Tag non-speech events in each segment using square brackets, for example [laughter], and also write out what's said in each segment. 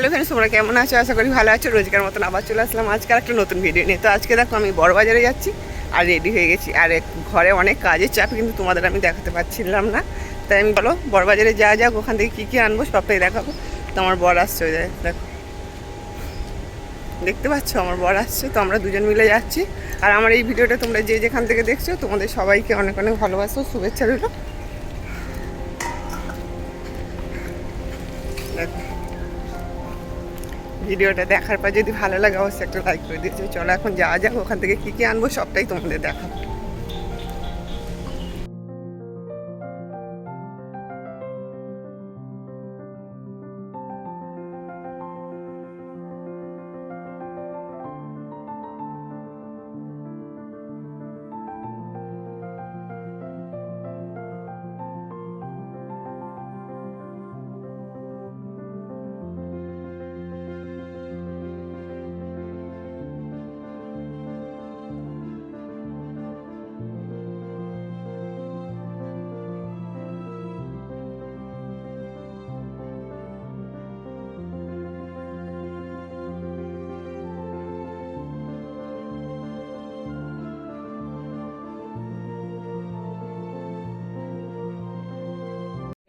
Hello friends তোমরা কেমন আছো? আশা করি ভালো আছো। রোজকার মতন আবার চলে আসলাম আজকে একটা নতুন ভিডিও নিয়ে। তো আজকে দেখো, আমি বড় বাজারে যাচ্ছি আর রেডি হয়ে গেছি। আর ঘরে অনেক কাজের চাপ, কিন্তু তোমাদের আমি দেখাতে পারছিলাম না। তাই আমি বলো বড় বাজারে যা যাক, ওখান থেকে কী কী আনব, সবটাই দেখাবো। তো আমার বর আসছে ওই দেখো। দেখতে পাচ্ছ? আমার বর আসছে। তো আমরা দুজন মিলে যাচ্ছি। আর আমার এই ভিডিওটা তোমরা যে যেখান থেকে দেখছ, তোমাদের সবাইকে অনেক অনেক ভালোবাসো শুভেচ্ছা রইল। ভিডিওটা দেখার পর যদি ভালো লাগে, অবশ্যই একটা লাইক করে দিয়েছে চলো এখন যাওয়া যাক, ওখান থেকে কী কী আনব, সবটাই তোমাদের দেখাবো।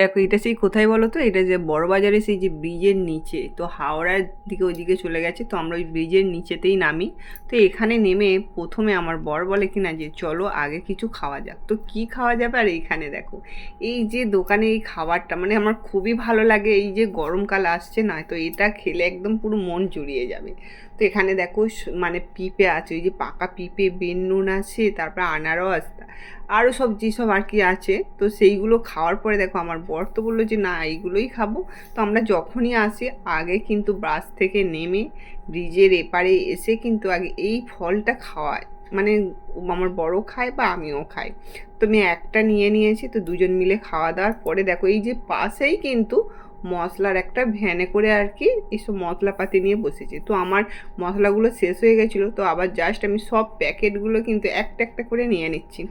দেখো, এটা সেই কোথায় বলো তো? এটা যে বড় বাজারে সেই যে ব্রিজের নিচে। তো হাওড়ার দিকে ওইদিকে চলে গেছে, তো আমরা ওই ব্রিজের নিচেতেই নামি। তো এখানে নেমে প্রথমে আমার বর বলে কি না যে, চলো আগে কিছু খাওয়া যাক। তো কি খাওয়া যাবে আর এইখানে দেখো, এই যে দোকানে এই খাবারটা মানে আমার খুবই ভালো লাগে এই যে গরমকাল আসছে না, তো এটা খেলে একদম পুরো মন জুড়িয়ে যাবে। তো এখানে দেখো মানে পিঁপে আছে, ওই যে পাকা পিঁপে বেনুন আছে, তারপর আনারস আরও সব যেসব আর কি আছে, তো সেইগুলো খাওয়ার পরে দেখো আমার বর তো বলল যে, না, এইগুলোই খাব। তো আমরা যখনই আসি, আগে কিন্তু বাস থেকে নেমে ব্রিজের এপারে এসে কিন্তু আগে এই ফলটা খাওয়ায়। মানে আমার বড় খায় বা আমিও খাই। তো আমি একটা নিয়ে নিয়েছি, তো দুজন মিলে খাওয়া দাওয়ার পরে দেখো, এই যে পাশেই কিন্তু মশলার একটা ভ্যানে করে আর কি এইসব মশলাপাতি নিয়ে বসেছি। তো আমার মশলাগুলো শেষ হয়ে গেছিল, তো আবার জাস্ট আমি সব প্যাকেটগুলো কিন্তু একটা একটা করে নিয়ে নিচ্ছি।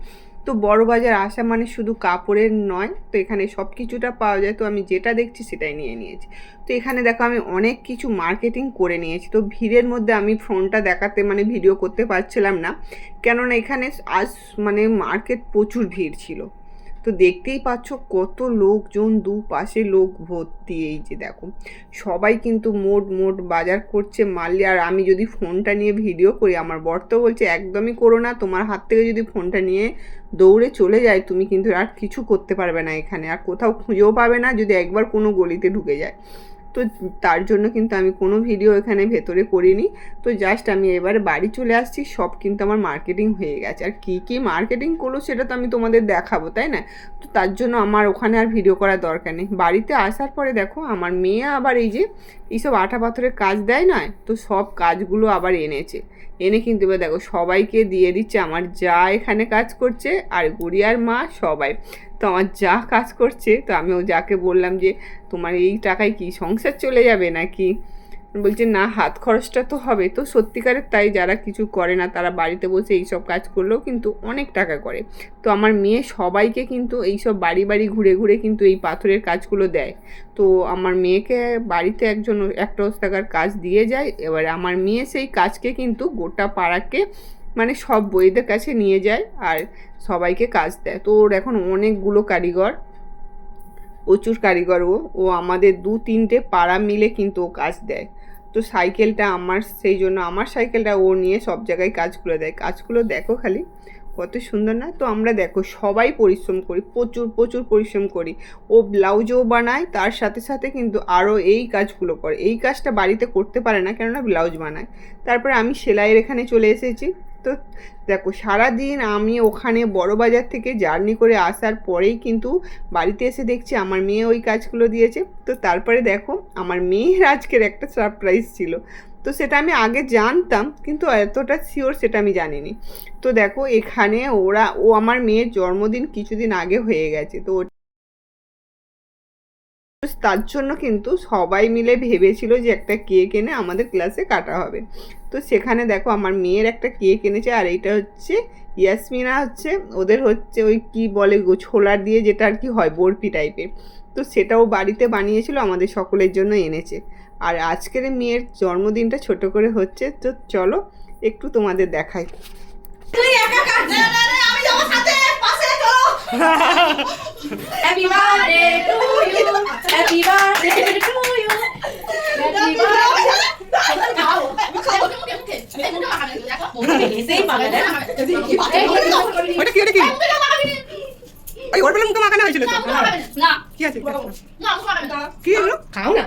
তো বড় বাজার আসা মানে শুধু কাপড়ের নয়, তো এখানে সব কিছুটা পাওয়া যায়। তো আমি যেটা দেখছি সেটাই নিয়ে নিয়েছি। তো এখানে দেখো আমি অনেক কিছু মার্কেটিং করে নিয়েছি। তো ভিড়ের মধ্যে আমি ফোনটা দেখাতে মানে ভিডিও করতে পারছিলাম না। কেননা এখানে আজ মানে মার্কেট প্রচুর ভিড় ছিল। তো দেখতেই পাচ্ছ কত লোকজন দুপাশে লোক ভর্তি এই যে দেখো। সবাই কিন্তু মোট মোট বাজার করছে মারলে আর আমি যদি ফোনটা নিয়ে ভিডিও করি, আমার বর তো বলছে, একদমই করো না, তোমার হাত থেকে যদি ফোনটা নিয়ে দৌড়ে চলে যায়, তুমি কিন্তু আর কিছু করতে পারবে না এখানে। আর কোথাও খুঁজেও পাবে না যদি একবার কোনো গলিতে ঢুকে যায়। তো তার জন্য কিন্তু আমি কোনো ভিডিও এখানে ভেতরে করিনি। তো জাস্ট আমি এবার বাড়ি চলে আসছি, সব কিন্তু আমার মার্কেটিং হয়ে গেছে। আর কী কী মার্কেটিং করল সেটা তো আমি তোমাদের দেখাবো, তাই না? তো তার জন্য আমার ওখানে আর ভিডিও করার দরকার নেই। বাড়িতে আসার পরে দেখো, আমার মেয়ে আবার এই যে, এইসব আঠা পাথরের কাজ দেয় নয় তো সব কাজগুলো আবার এনেছে। এনে কিন্তু এবার দেখো সবাইকে দিয়ে দিচ্ছে। আমার যা এখানে কাজ করছে আর গড়িয়ার মা সবাই। তো আমার যা কাজ করছে, তো আমি ও যাকে বললাম যে, তোমার এই টাকায় কি সংসার চলে যাবে নাকি? বলছে, না, হাত খরচটা তো হবে। তো সত্যিকারের তাই যারা কিছু করে না, তারা বাড়িতে বসে এইসব কাজ করলেও কিন্তু অনেক টাকা করে। তো আমার মেয়ে সবাইকে কিন্তু এইসব বাড়ি বাড়ি ঘুরে ঘুরে কিন্তু এই পাথরের কাজগুলো দেয়। তো আমার মেয়েকে বাড়িতে একজন একটা টাকার কাজ দিয়ে যায়। এবার আমার মেয়ে সেই কাজকে কিন্তু গোটা পাড়াকে মানে সব বইদের কাছে নিয়ে যায় আর সবাইকে কাজ দেয়। তো ওর এখন অনেকগুলো কারিগর, প্রচুর কারিগর ও। ও আমাদের দু তিনটে পাড়া মিলে কিন্তু ও কাজ দেয়। তো সাইকেলটা আমার, সেই জন্য আমার সাইকেলটা ও নিয়ে সব জায়গায় কাজগুলো দেয়। কাজগুলো দেখো খালি, কত সুন্দর না? তো আমরা দেখো, সবাই পরিশ্রম করি, প্রচুর প্রচুর পরিশ্রম করি। ও ব্লাউজও বানায়, তার সাথে সাথে কিন্তু আরও এই কাজগুলো করে। এই কাজটা বাড়িতে করতে পারে না কেননা ব্লাউজ বানায়। তারপরে আমি সেলাইয়ের এখানে চলে এসেছি। তো দেখো, সারাদিন আমি ওখানে বড় বাজার থেকে জার্নি করে আসার পরেই কিন্তু বাড়িতে এসে দেখছি আমার মেয়ে ওই কাজগুলো দিয়েছে। তো তারপরে দেখো, আমার মেয়ের আজকের একটা সারপ্রাইজ ছিল। তো সেটা আমি আগে জানতাম, কিন্তু এতটা শিওর সেটা আমি জানিনি। তো দেখো, এখানে ওরা, ও আমার মেয়ের জন্মদিন কিছুদিন আগে হয়ে গেছে। তো তার জন্য কিন্তু সবাই মিলে ভেবেছিল যে একটা কেক এনে আমাদের ক্লাসে কাটা হবে। তো সেখানে দেখো আমার মেয়ের একটা কেক এনেছে, আর এইটা হচ্ছে ইয়াসমিনা হচ্ছে, ওদের হচ্ছে ওই কি বলে ছোলার দিয়ে যেটা আর কি হয়, বরফি টাইপের তো সেটাও বাড়িতে বানিয়েছিল, আমাদের সকলের জন্য এনেছে। আর আজকের মেয়ের জন্মদিনটা ছোট করে হচ্ছে, তো চলো একটু তোমাদের দেখাই। [laughs] Happy birthday to you. Happy birthday to you. Happy birthday. না ওটা কি ওই ওর বেলা মুখে মাখানো হয়েছিল তো না কি আছে কি হলো খাও না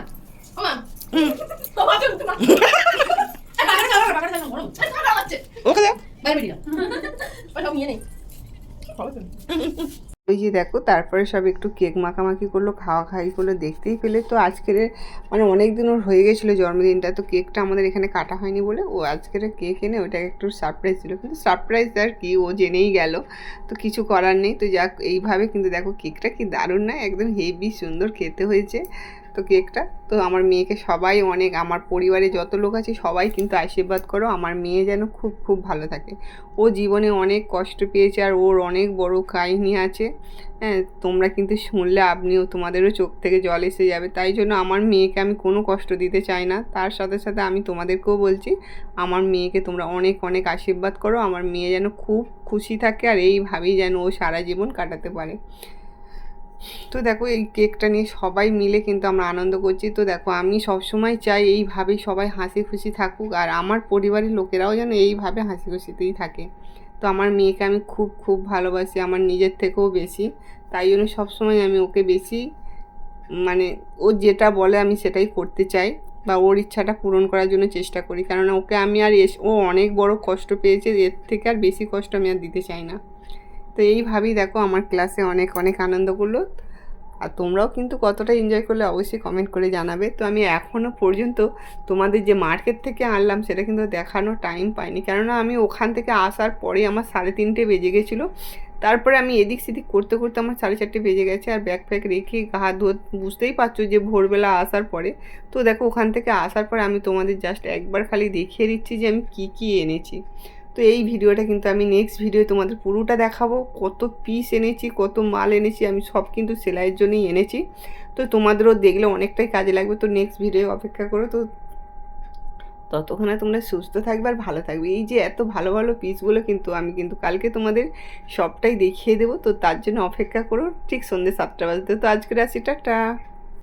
ওকে দাও বাইরে বেরিয়ে ওটা নিয়ে নেই ওই যে দেখো, তারপরে সব একটু কেক মাখামাখি করল, খাওয়া খাই করল, দেখতেই পেলে তো আজকের মানে অনেক দিন ওর হয়ে গেছিল জন্মদিনটা, তো কেকটা আমাদের এখানে কাটা হয়নি বলে ও আজকের কেক এনে ওটাকে একটু সারপ্রাইজ ছিল কিন্তু সারপ্রাইজ আর কি, ও জেনেই গেল, তো কিছু করার নেই। তো যাক, এইভাবে কিন্তু দেখো, কেকটা কি দারুণ না, একদম হেভি সুন্দর খেতে হয়েছে। তো কেকটা। তো আমার মেয়েকে সবাই অনেক, আমার পরিবারে যত লোক আছে সবাই কিন্তু আশীর্বাদ করো, আমার মেয়ে যেন খুব খুব ভালো থাকে। ও জীবনে অনেক কষ্ট পেয়েছে আর ওর অনেক বড় কাহিনী আছে। হ্যাঁ তোমরা কিন্তু শুনলে আপনিও তোমাদেরও চোখ থেকে জল এসে যাবে। তাই জন্য আমার মেয়েকে আমি কোনো কষ্ট দিতে চাই না। তার সাথে সাথে আমি তোমাদেরকেও বলছি, আমার মেয়েকে তোমরা অনেক অনেক আশীর্বাদ করো। আমার মেয়ে যেন খুব খুশি থাকে আর এইভাবেই যেন ও সারা জীবন কাটাতে পারে। তো দেখো এই কেকটা নিয়ে সবাই মিলে কিন্তু আমরা আনন্দ করছি। তো দেখো আমি সবসময় চাই এইভাবেই সবাই হাসি খুশি থাকুক আর আমার পরিবারের লোকেরাও যেন এইভাবে হাসি খুশিতেই থাকে। তো আমার মেয়েকে আমি খুব খুব ভালোবাসি, আমার নিজের থেকেও বেশি। তাই জন্য সবসময় আমি ওকে বেশি মানে ও যেটা বলে আমি সেটাই করতে চাই বা ওর ইচ্ছাটা পূরণ করার জন্য চেষ্টা করি। কেননা ওকে আমি আর এস, ও অনেক বড় কষ্ট পেয়েছে, এর থেকে আর বেশি কষ্ট আমি আর দিতে চাই না। তো এইভাবেই দেখো আমার ক্লাসে অনেক অনেক আনন্দ করল। আর তোমরাও কিন্তু কতটা এনজয় করলে অবশ্যই কমেন্ট করে জানাবে। তো আমি এখনও পর্যন্ত তোমাদের যে মার্কেট থেকে আনলাম, সেটা কিন্তু দেখানোর টাইম পাইনি। কেননা আমি ওখান থেকে আসার পরেই আমার সাড়ে তিনটে বেজে গেছিল। তারপরে আমি এদিক সেদিক করতে করতে আমার সাড়ে চারটে বেজে গেছে। আর ব্যাগ ফ্যাগ রেখে গা ধোয়া বুঝতেই পারছ যে ভোরবেলা আসার পরে। তো দেখো ওখান থেকে আসার পরে আমি তোমাদের জাস্ট একবার খালি দেখিয়ে দিচ্ছি যে আমি কী কী এনেছি। তো এই ভিডিওটা কিন্তু আমি নেক্সট ভিডিও তোমাদের পুরোটা দেখাবো। কত পিস এনেছি, কত মাল এনেছি, আমি সব কিন্তু সেলাইয়ের জন্যই এনেছি। তো তোমাদেরও দেখলে অনেকটাই কাজে লাগবে। তো নেক্সট ভিডিও অপেক্ষা করো। তো ততক্ষণে তোমরা সুস্থ থাকবে আর ভালো থাকবে। এই যে এত ভালো ভালো পিসগুলো কিন্তু আমি কিন্তু কালকে তোমাদের সবটাই দেখিয়ে দেবো। তো তার জন্য অপেক্ষা করো। ঠিক সন্ধ্যে সাতটা বাজতে। তো আজকের আসি টাটা।